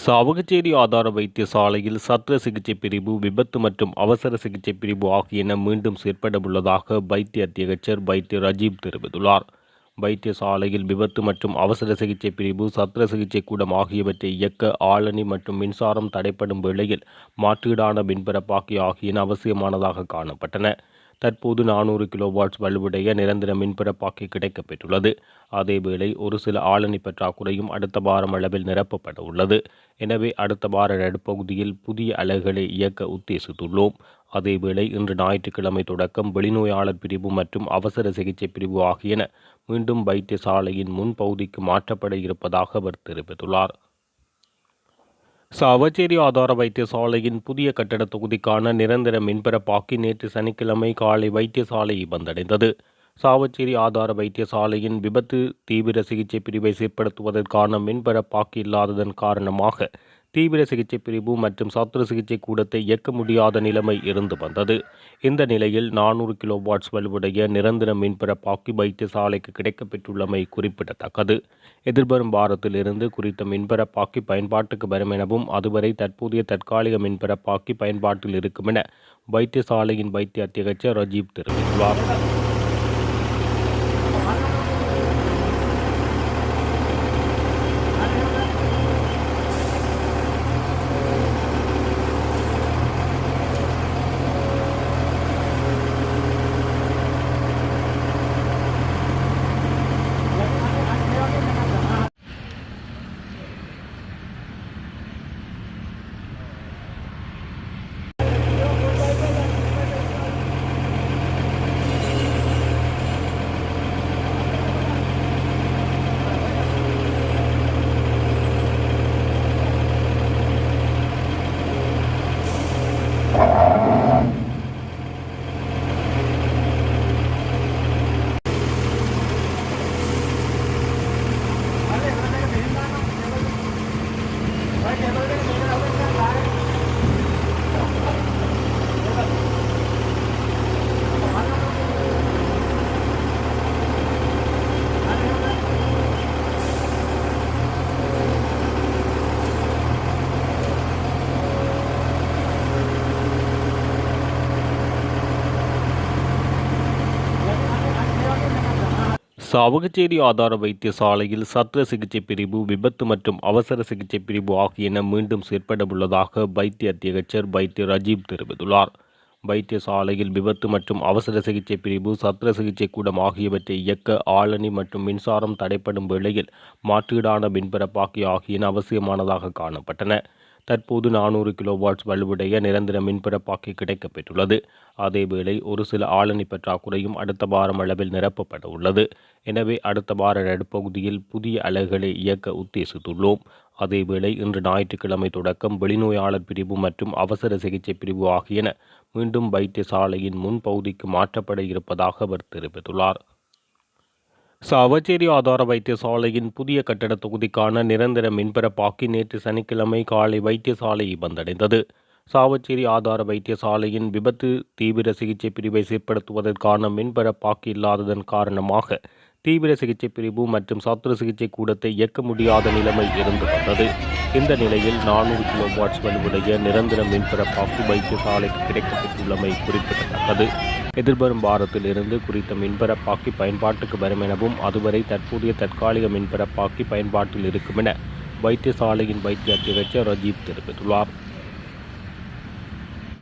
சாவகச்சேரி ஆதார வைத்தியசாலையில் சத்திர சிகிச்சை பிரிவு விபத்து மற்றும் அவசர சிகிச்சை பிரிவு ஆகியன மீண்டும் செயற்பட உள்ளதாக வைத்திய அத்தியட்சர் வைத்திய ரஜீப் தெரிவித்துள்ளார். வைத்தியசாலையில் விபத்து மற்றும் அவசர சிகிச்சை பிரிவு சத்திர சிகிச்சை கூடம் ஆகியவற்றை இயக்க ஆளணி மற்றும் மின்சாரம் தடைப்படும் வேளையில் மாற்றீடான மின்பரப்பாக்கி ஆகியன அவசியமானதாக காணப்பட்டன. தற்போது நானூறு கிலோவாட்ஸ் வலுவுடைய நிரந்தர மின்பரப்பாக்கி கிடைக்கப்பெற்றுள்ளது. அதேவேளை ஒரு சில ஆளணி பற்றாக்குறையும் அடுத்த வாரம் அளவில் நிரப்பப்பட உள்ளது. எனவே அடுத்த வார நடுப்பகுதியில் புதிய அலைகளை இயக்க உத்தேசித்துள்ளோம். அதேவேளை இன்று ஞாயிற்றுக்கிழமை தொடக்கம் வெளிநோயாளர் பிரிவு மற்றும் அவசர சிகிச்சை பிரிவு ஆகியன மீண்டும் வைத்தியசாலையின் முன்பகுதிக்கு மாற்றப்பட இருப்பதாக அவர் தெரிவித்துள்ளார். சாவச்சேரி ஆதார வைத்தியசாலையின் புதிய கட்டட தொகுதிக்கான நிரந்தர மின்பரப்பாக்கி நேற்று சனிக்கிழமை காலை வைத்தியசாலையை வந்தடைந்தது. சாவச்சேரி ஆதார வைத்தியசாலையின் விபத்து தீவிர சிகிச்சை பிரிவை செயற்படுத்துவதற்கான மின்பரப்பாக்கி இல்லாததன் காரணமாக தீவிர சிகிச்சை பிரிவு மற்றும் சத்திர சிகிச்சை கூடத்தை இயக்க முடியாத நிலைமை இருந்து வந்தது. இந்த நிலையில் நானூறு கிலோ வாட்ஸ் வலுவுடைய நிரந்தர மின்பரப்பாக்கி வைத்தியசாலைக்கு கிடைக்கப்பெற்றுள்ளமை குறிப்பிடத்தக்கது. எதிர்வரும் வாரத்திலிருந்து குறித்த மின்பரப்பாக்கி பயன்பாட்டுக்கு வரும் எனவும் அதுவரை தற்போதைய தற்காலிக மின்பரப்பாக்கி பயன்பாட்டில் இருக்கும் என வைத்தியசாலையின் வைத்திய அத்தியகச்சர் ரஜீப் தெரிவித்துள்ளார். சாவகச்சேரி ஆதார வைத்தியசாலையில் சத்திர சிகிச்சை பிரிவு விபத்து மற்றும் அவசர சிகிச்சை பிரிவு ஆகியன மீண்டும் செயற்பட உள்ளதாக வைத்திய அத்தியட்சர் வைத்திய ரஜீப் தெரிவித்துள்ளார். வைத்தியசாலையில் விபத்து மற்றும் அவசர சிகிச்சை பிரிவு சத்திர சிகிச்சை கூடம் ஆகியவற்றை இயக்க ஆளணி மற்றும் மின்சாரம் தடைப்படும் வேளையில் மாற்றீடான மின்பரப்பாக்கி ஆகியன அவசியமானதாக காணப்பட்டன. தற்போது நானூறு கிலோ வாட்ஸ் வலுவுடைய நிரந்தர பாக்கி கிடைக்கப்பெற்றுள்ளது அதேவேளை ஒரு சில ஆளணி பற்றாக்குறையும் அடுத்த வாரம் அளவில் நிரப்பப்பட உள்ளது. எனவே அடுத்த வார நடுப்பகுதியில் புதிய அலைகளை இயக்க உத்தேசித்துள்ளோம். அதேவேளை இன்று ஞாயிற்றுக்கிழமை தொடக்கம் வெளிநோயாளர் பிரிவு மற்றும் அவசர சிகிச்சை பிரிவு ஆகியன மீண்டும் வைத்தியசாலையின் முன்பகுதிக்கு மாற்றப்பட இருப்பதாக அவர் தெரிவித்துள்ளார். சாவச்சேரி ஆதார வைத்தியசாலையின் புதிய கட்டட தொகுதிக்கான நிரந்தர மின்பரப்பாக்கி நேற்று சனிக்கிழமை காலை வைத்தியசாலையை வந்தடைந்தது. சாவச்சேரி ஆதார வைத்தியசாலையின் விபத்து தீவிர சிகிச்சை பிரிவை செயற்படுத்துவதற்கான மின்பரப்பாக்கி இல்லாததன் காரணமாக தீவிர சிகிச்சை பிரிவு மற்றும் சத்திர சிகிச்சை கூடத்தை இயக்க முடியாத நிலைமை இருந்து வந்தது. இந்த நிலையில் நானூறு கிலோ வாட்ஸ் வலுவுடைய நிரந்தர மின்பரப்பாக்கி வைத்தியசாலைக்கு கிடைக்கப்பட்டுள்ளமை குறிப்பிடத்தக்கது. எதிர்வரும் வாரத்திலிருந்து குறித்த மின்பரப்பாக்கி பயன்பாட்டுக்கு வரும் எனவும் அதுவரை தற்போதைய தற்காலிக மின்பரப்பாக்கி பயன்பாட்டில் இருக்கும் என வைத்தியசாலையின் வைத்திய அத்தியட்சர் ரஜீப் தெரிவித்துள்ளார்.